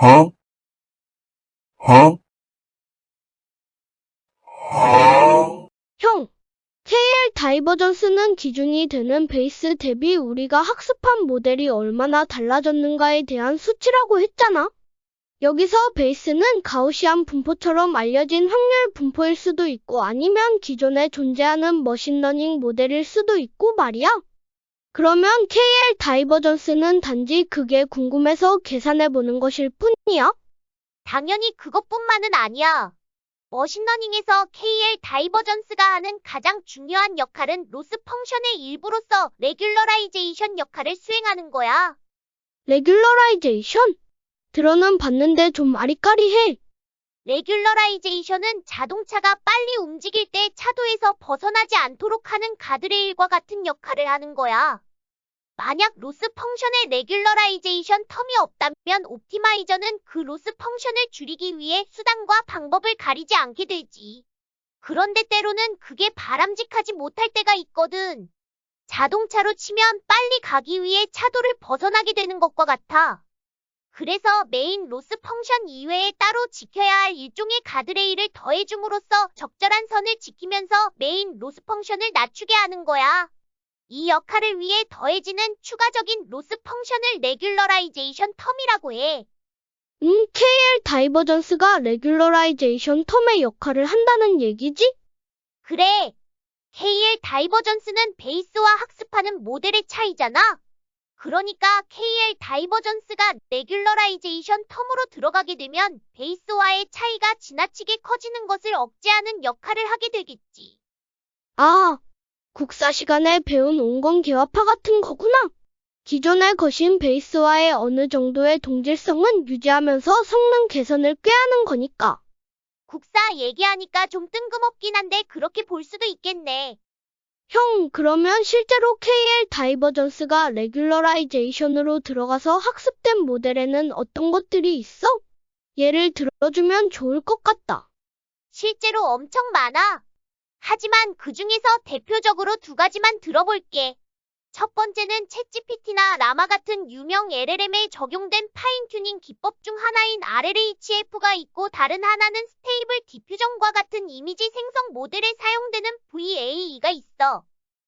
huh? Huh? Huh? 형, KL 다이버전스는 기준이 되는 베이스 대비 우리가 학습한 모델이 얼마나 달라졌는가에 대한 수치라고 했잖아. 여기서 베이스는 가우시안 분포처럼 알려진 확률 분포일 수도 있고 아니면 기존에 존재하는 머신러닝 모델일 수도 있고 말이야. 그러면 KL 다이버전스는 단지 그게 궁금해서 계산해보는 것일 뿐이야? 당연히 그것뿐만은 아니야. 머신러닝에서 KL 다이버전스가 하는 가장 중요한 역할은 로스 펑션의 일부로서 레귤러라이제이션 역할을 수행하는 거야. 레귤러라이제이션? 들어는 봤는데 좀 아리까리해. 레귤러라이제이션은 자동차가 빨리 움직일 때 차도에서 벗어나지 않도록 하는 가드레일과 같은 역할을 하는 거야. 만약 로스 펑션의 레귤러라이제이션 텀이 없다면 옵티마이저는 그 로스 펑션을 줄이기 위해 수단과 방법을 가리지 않게 되지. 그런데 때로는 그게 바람직하지 못할 때가 있거든. 자동차로 치면 빨리 가기 위해 차도를 벗어나게 되는 것과 같아. 그래서 메인 로스 펑션 이외에 따로 지켜야 할 일종의 가드레일을 더해줌으로써 적절한 선을 지키면서 메인 로스 펑션을 낮추게 하는 거야. 이 역할을 위해 더해지는 추가적인 로스 펑션을 레귤러라이제이션 텀이라고 해. 음, KL 다이버전스가 레귤러라이제이션 텀의 역할을 한다는 얘기지? 그래. KL 다이버전스는 베이스와 학습하는 모델의 차이잖아. 그러니까 KL 다이버전스가 레귤러라이제이션 텀으로 들어가게 되면 베이스와의 차이가 지나치게 커지는 것을 억제하는 역할을 하게 되겠지. 아, 국사 시간에 배운 온건계화파 같은 거구나. 기존의 거신 베이스와의 어느 정도의 동질성은 유지하면서 성능 개선을 꾀하는 거니까. 국사 얘기하니까 좀 뜬금없긴 한데 그렇게 볼 수도 있겠네. 형, 그러면 실제로 KL 다이버전스가 레귤러라이제이션으로 들어가서 학습된 모델에는 어떤 것들이 있어? 예를 들어주면 좋을 것 같다. 실제로 엄청 많아. 하지만 그 중에서 대표적으로 두 가지만 들어볼게. 첫 번째는 챗GPT나 라마 같은 유명 LLM에 적용된 파인 튜닝 기법 중 하나인 RLHF가 있고 다른 하나는 스테이블 디퓨전과 같은 이미지 생성 모델에 사용되는 VAE가 있어.